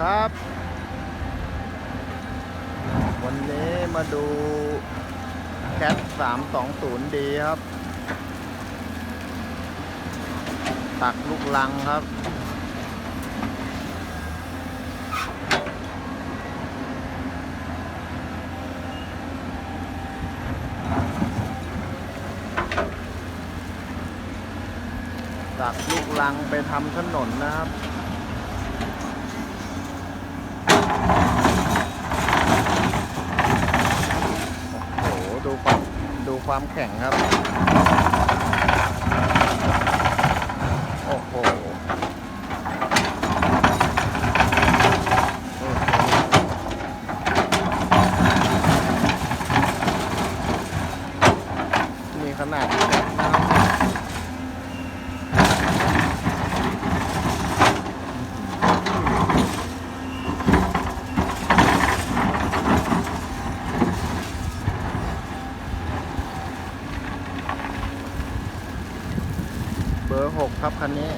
ครับ วันนี้มาดูแคท320ดีครับ ตักลูกลังครับ ตักลูกลังไปทำถนนนะครับ โอ้โห ดูความดู ความแข็งครับ โอ้โหมีขนาดเล็กนะครับ เบอร์หกครับคันนี้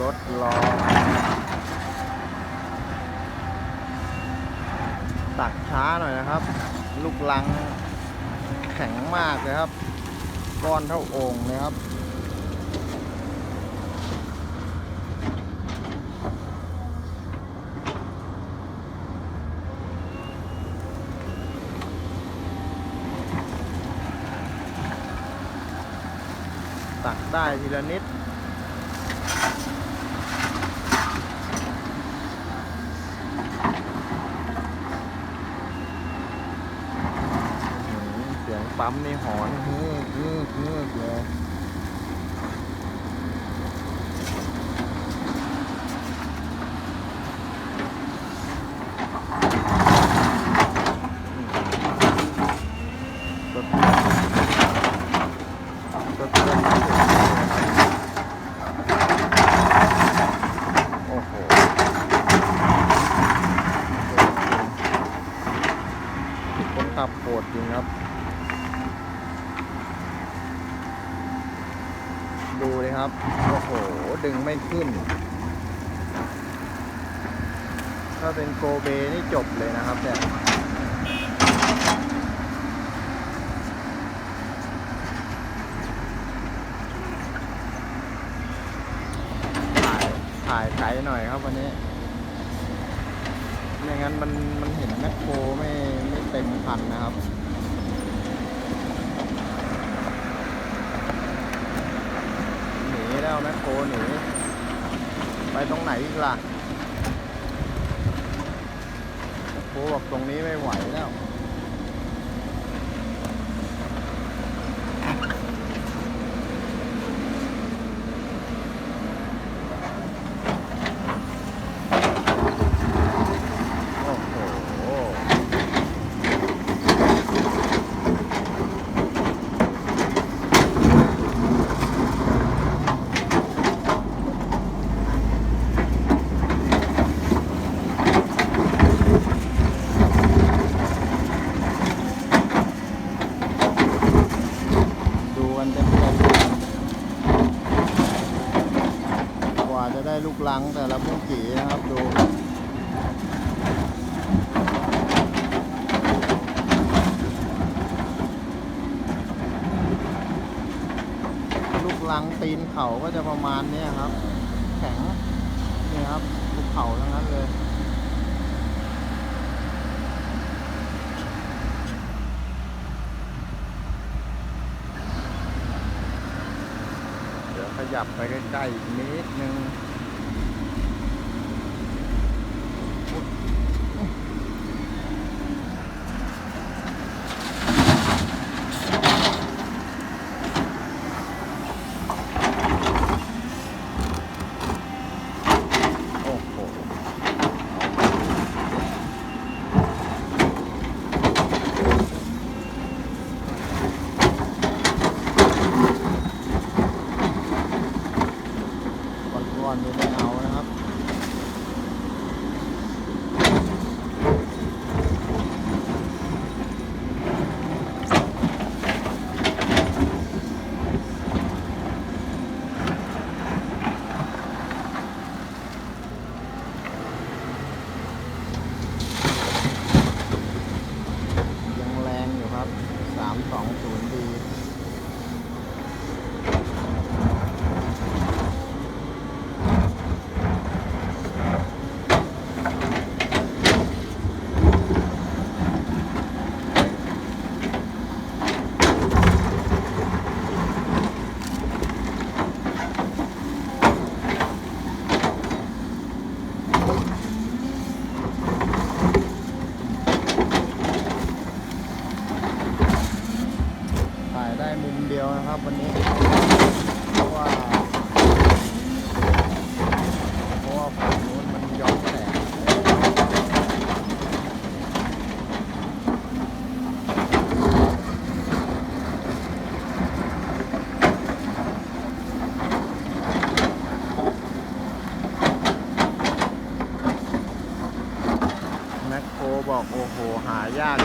รถรอ ตักช้าหน่อยนะครับ ลูกลังแข็งมากเลยครับ ก้อนเท่าโอ่งเลยครับตักได้ทีละนิด อื้อหือเสียง ปั๊มนี่หอนฮือฮือฮือเลยสดสดสดโอ้โหคนขับโหดจริงครับ ครับ โอ้โห ดึงไม่ขึ้น ถ้าเป็นโกเบนี่จบเลยนะครับเนี่ยถ่ายถ่ายไกลหน่อยครับวันนี้ ไม่งั้นมันมันเห็นแมคโครไม่ไม่เต็มคันนะครับ แล้วแมคโครหนีไปตรงไหนอีกล่ะโคบอกตรงนี้ไม่ไหวแล้ว โอ้โห ดูกันเต็มๆกว่าจะได้ลูกลั งแต่ละพุ่งกี่นะครับดูลูกลังตีนเขาก็จะประมาณนี้ครับ แข็งนี่ครับภูเขาทั้งนั้นเลยเดี๋ยวขยับไปใกล้ๆอีกนิดนึง ยาก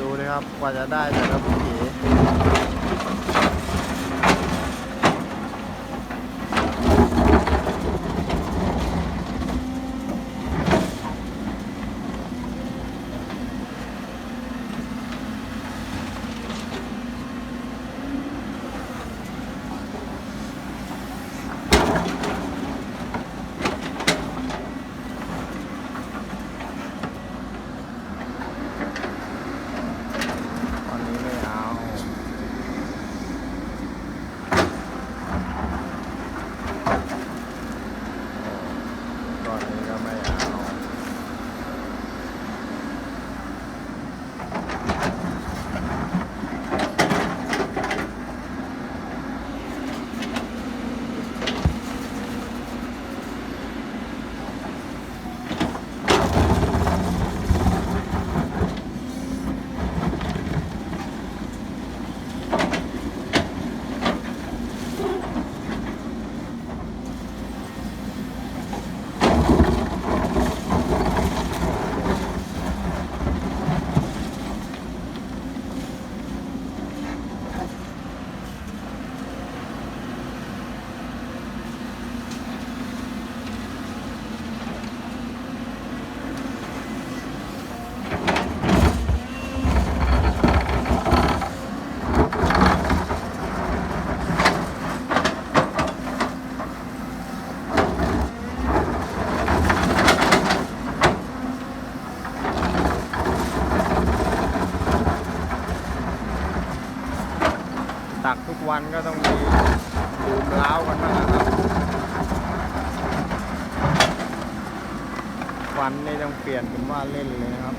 ดูนะครับ กว่าจะได้แต่ละที วันนี่ต้องเปลี่ยนเป็นว่าเล่นเลยนะครับ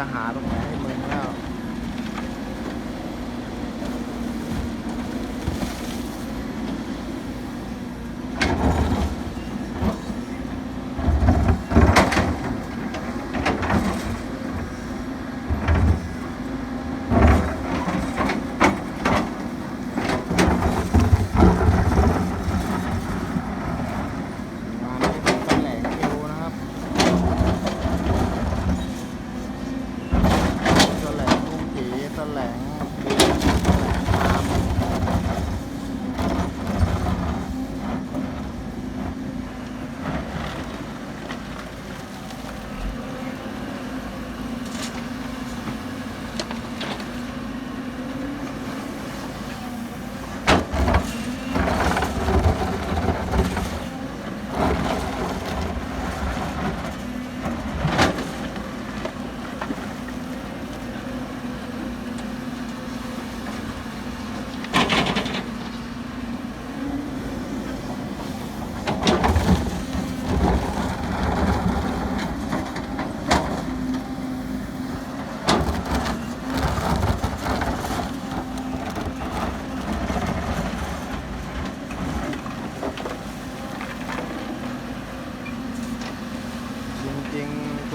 จะหาตรงไหนให้มึงแล้ว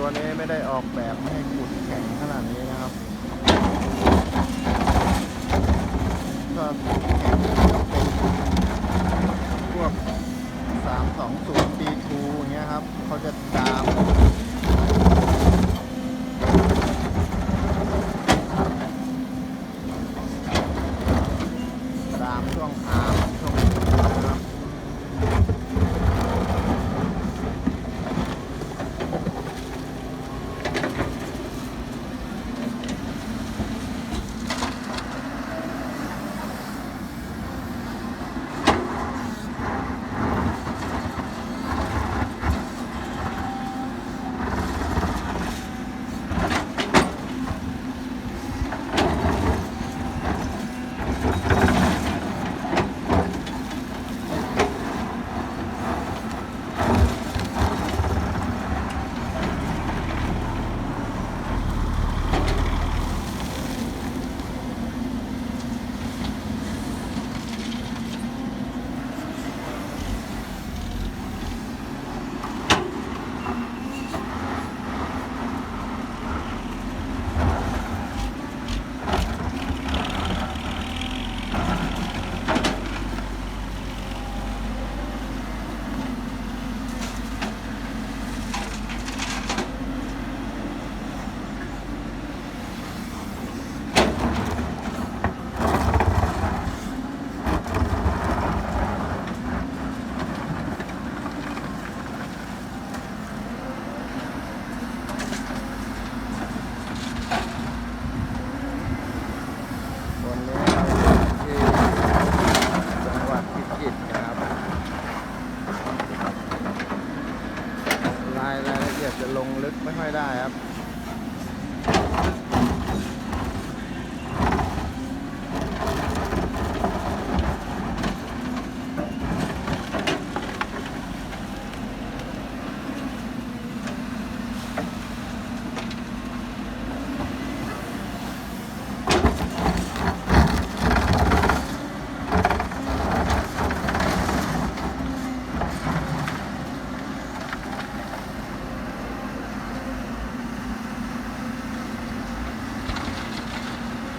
ตัวนี้ไม่ได้ออกแบบให้ขุดแข็งขนาดนี้นะครับถ้าขุดแข็งก็เป็นพวก320 D2 อย่างเงี้ยครับเขาจะดามดามช่วงอา